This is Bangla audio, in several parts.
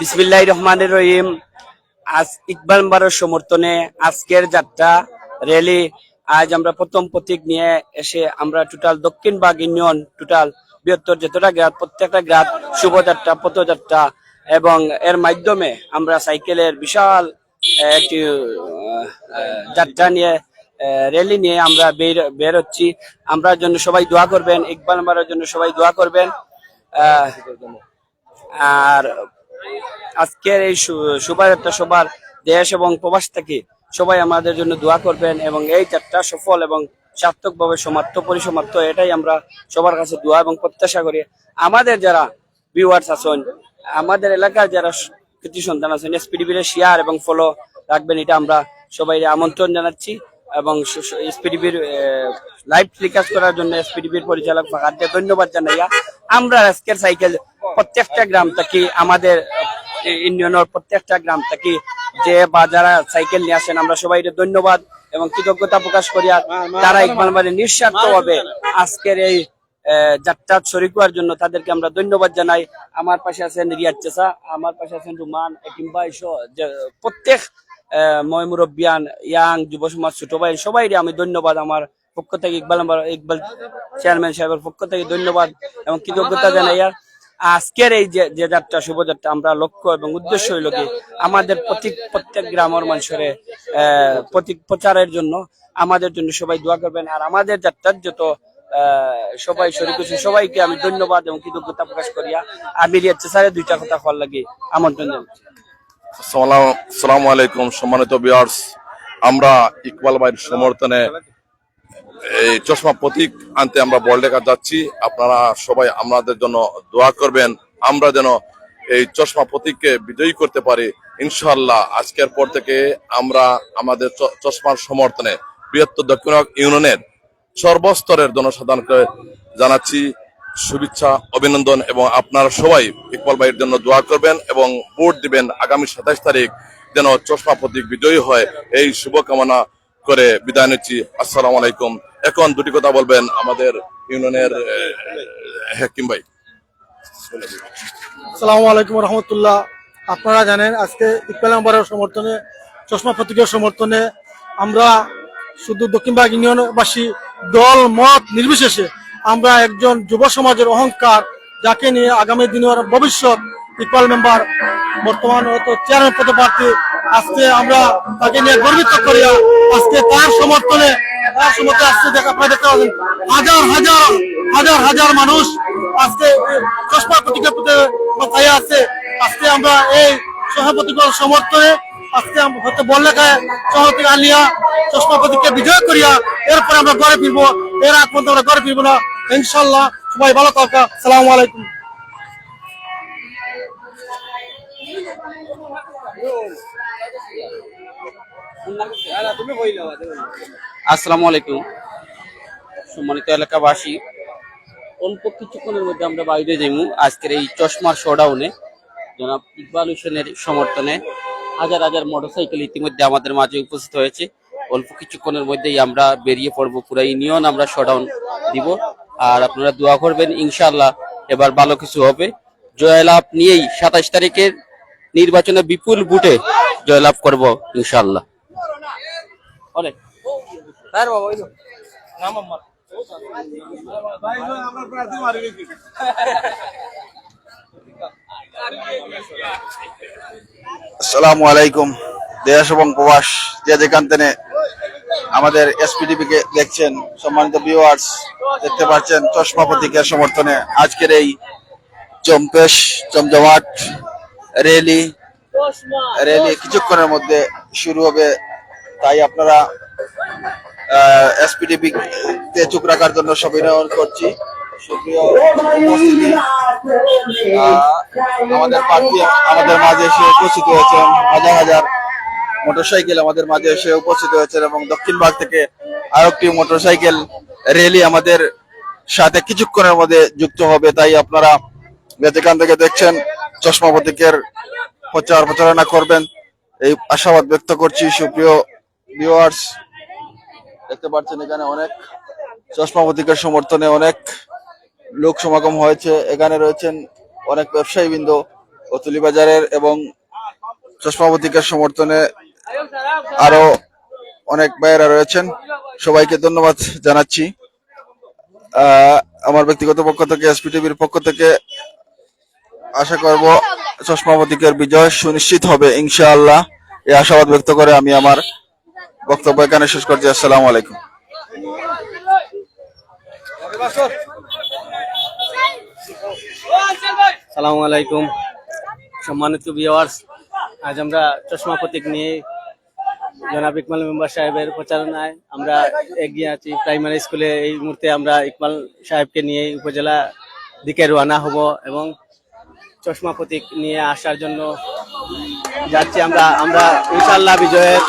বিসমিল্লাহ রহমানের রহিম। আজ ইকবাল মারার সমর্থনে আজকের যাত্রা, র্যালি, আজ আমরা প্রথম প্রতীক নিয়ে এসে আমরা টোটাল দক্ষিণ বাগ ইউনিয়ন টোটাল বৃহত্তর যতটা গ্রাত প্রত্যেকটা গ্রাত শুভযাত্রা, পথযাত্রা এবং এর মাধ্যমে আমরা সাইকেলের বিশাল একটি যাত্রা নিয়ে র্যালি নিয়ে আমরা বের বের হচ্ছি আমরা জন্য সবাই দোয়া করবেন, ইকবাল মারার জন্য সবাই দোয়া করবেন। আর আজকের এই শোভাযাত্রা সবার দেশ এবং প্রবাস থেকে সবাই আমাদের জন্য দোয়া করবেন এবং এই যাত্রা সফল এবং সার্থকভাবে সমাপ্ত, পরিসমাপ্ত, এটাই আমরা সবার কাছে দোয়া এবং প্রত্যাশা করি। আমাদের যারা ভিউয়ার্স আছেন, আমাদের এলাকার যারা কৃতি সন্তান আছেন এসপিডিবির শেয়ার এবং ফলো রাখবেন, এটা আমরা সবাই আমন্ত্রণ জানাচ্ছি। এবং এসপিডিবির লাইভ টেলিকাস্ট করার জন্য এসপিডিবির পরিচালক ফাঁকারকে ধন্যবাদ জানাইয়া আমরা আজকের সাইকেল প্রত্যেকটা গ্রাম থেকে আমাদের ইউনিয়নের প্রত্যেকটা গ্রাম থেকে যে বা যারা সাইকেল নিয়ে আসেন আমরা সবাই ধন্যবাদ এবং কৃতজ্ঞতা প্রকাশ করিয়া তারা ইকবাল মানে নিঃস্বার্থ ভাবে আজকের এই যাত্রা শরিক হওয়ার জন্য তাদেরকে আমরা ধন্যবাদ জানাই। আমার পাশে আছেন রিয়াজ চেসা, আমার পাশে আছেন রুমান কিংবা প্রত্যেক ময় মুরব্বিয়ান, ইয়াং যুব সমাজ ছোট ভাই সবাই আমি ধন্যবাদ আমার পক্ষ থেকে, ইকবাল ইকবাল চেয়ারম্যান সাহেবের পক্ষ থেকে ধন্যবাদ এবং কৃতজ্ঞতা জানাই। আর আজকের এই যে যাত্রা শুভযাত্রা আমরা লক্ষ্য এবং উদ্দেশ্য হইল কি, আমাদের প্রতি প্রত্যেক গ্রামের মানুষের প্রতীক প্রচারের জন্য আমাদের জন্য সবাই দোয়া করবেন। আর আমাদের যাত্রার যত সবাই শরীর করছে সবাইকে আমি ধন্যবাদ এবং কৃতজ্ঞতা প্রকাশ করিয়া আমি স্যারের দুইটা কথা হওয়ার লাগে, আমন্ত্রণ জানাচ্ছি। সালাম- আলাইকুম, সম্মানিত বিয়ার্স আমরা ইকবাল ভাইয়ের সমর্থনে এই চশমা প্রতীক আনতে আমরা বলডেকা যাচ্ছি। আপনারা সবাই আমাদের জন্য দোয়া করবেন। আমরা যেন এই চশমা প্রতীককে বিজয়ী করতে পারি। ইনশাআল্লাহ আজকের পর থেকে আমরা আমাদের চশমার সমর্থনে বৃহত্তর দক্ষিণ ইউনিয়নের সর্বস্তরের জনসাধারণকে জানাচ্ছি। শুভেচ্ছা, অভিনন্দন এবং আপনারা সবাই ইকবাল ভাইয়ের জন্য দোয়া করবেন এবং ভোট দিবেন আগামী সাতাইশ তারিখ যেন চশমা প্রতীক বিজয়ী হয়। এই শুভকামনা করে বিদায় নিচ্ছি। আসসালামু আলাইকুম। এখন দুটি কথা বলবেন আমাদের ইউনিয়নের হাকিম ভাই। আসসালামু আলাইকুম রহমতুল্লাহ। আপনারা জানেন আজকে ইকবাল আম্বারের সমর্থনে, চশমা প্রতীকের সমর্থনে আমরা শুধু দক্ষিণবাগ ইউনিয়নবাসী দল মত নির্বিশেষে আমরা একজন যুব সমাজের অহংকার যাকে নিয়ে আগামী দিনের ভবিষ্যৎ ইকবাল মেম্বার বর্তমান চেয়ারম্যান পদে প্রার্থী, আজকে আমরা তাকে নিয়ে গর্বিত করিয়া আজকে তার সমর্থনে তার সমর্থনে আজকে দেখা আপনারা দেখতে পাচ্ছেন, হাজার হাজার হাজার হাজার মানুষ আজকে চশমা প্রতীকের প্রতি মাথায় আছে। আজকে আমরা এই সভাপতিগণ সমর্থনে, আজকে হয়তো শহর থেকে আনিয়া চশমা প্রতীককে বিজয় করিয়া এরপরে আমরা ঘরে ফিরবো এর আগ পর্যন্ত আমরা ঘরে ফিরবো না। ইনশাল্লাহ সবাই ভালো থাকা সালামু আলাইকুম। আসসালামু আলাইকুম। সম্মানিত এলাকাবাসী, অল্প কিছুক্ষণের মধ্যে আমরা বাইরে যাইমু। আজকের এই চশমার শোডাউনে জনাব ইকবাল হোসেনের সমর্থনে হাজার হাজার মোটরসাইকেল ইতিমধ্যে আমাদের মাঝে উপস্থিত হয়েছে। অল্প কিছুক্ষণের মধ্যেই আমরা বেরিয়ে পড়ব, পুরো ইউনিয়ন আমরা শোডাউন দিব। আর আপনারা দোয়া করবেন ইনশাল্লাহ এবার ভালো কিছু হবে। জয়লাভ নিয়েই সাতাশ তারিখের নির্বাচনে বিপুল বুটে জয়লাভ করব ইনশাল্লাহ অনেক। আসসালামু আলাইকুম, দেশ এবং প্রবাস যে যেখান থেকে আমাদের এসপিডিপি কে দেখছেন, সম্মানিত ভিউয়ার্স দেখতে পাচ্ছেন চশমা প্রতীকের সমর্থনে আজকের এই জম্পেশ জমজমাট র্যালি র্যালি কিছুক্ষণের মধ্যে শুরু হবে। তাই আপনারা এসপিডিপি তে চুপ রাখার জন্য সবিনয় করছি। আমাদের প্রার্থী আমাদের মাঝে এসে উপস্থিত হয়েছেন হাজার হাজার মোটরসাইকেল আমাদের মাঝে এসে উপস্থিত হয়েছেন এবং দক্ষিণ ভাগ থেকে আরও একটি মোটরসাইকেল র্যালি আমাদের সাথে কিছুক্ষণের মধ্যে যুক্ত হবে। তাই আপনারা যেখান থেকে দেখছেন, চশমা প্রতীকের প্রচার প্রচারণা করবেন। এই আশাবাদ ব্যক্ত করছি। সুপ্রিয় ভিউয়ার্স দেখতে পাচ্ছেন এখানে অনেক চশমা প্রতীকের সমর্থনে অনেক লোক সমাগম হয়েছে। এখানে রয়েছেন অনেক ব্যবসায়ী বৃন্দ অতুলি বাজারের এবং চশমা প্রতীকের সমর্থনে আরও অনেক ভাইয়েরা রয়েছেন। সবাইকে ধন্যবাদ জানাচ্ছি। আমার ব্যক্তিগত পক্ষ থেকে এসপি টিভির পক্ষ থেকে আশা করব চশমা প্রতীকের বিজয় সুনিশ্চিত হবে, ইনশাআল্লাহ। এই আশাবাদ ব্যক্ত করে আমি আমার বক্তব্য এখানে শেষ করছি। আসসালামু আলাইকুম। সালামু আলাইকুম। সম্মানিত ভিওয়ার্স আজ আমরা চশমা প্রতীক নিয়ে জনাব ইকমাল মেম্বার সাহেবের প্রচারণায় আমরা এগিয়ে আছি। প্রাইমারি স্কুলে এই মুহূর্তে আমরা ইকমাল সাহেবকে নিয়ে উপজেলা দিকে রওনা হব এবং চশমা প্রতীক নিয়ে আসার জন্য যাচ্ছি। আমরা আমরা ইনশাল্লাহ বিজয়ের,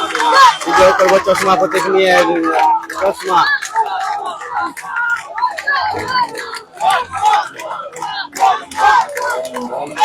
বিজয় করব চশমা প্রতীক নিয়ে চশমা। Oh,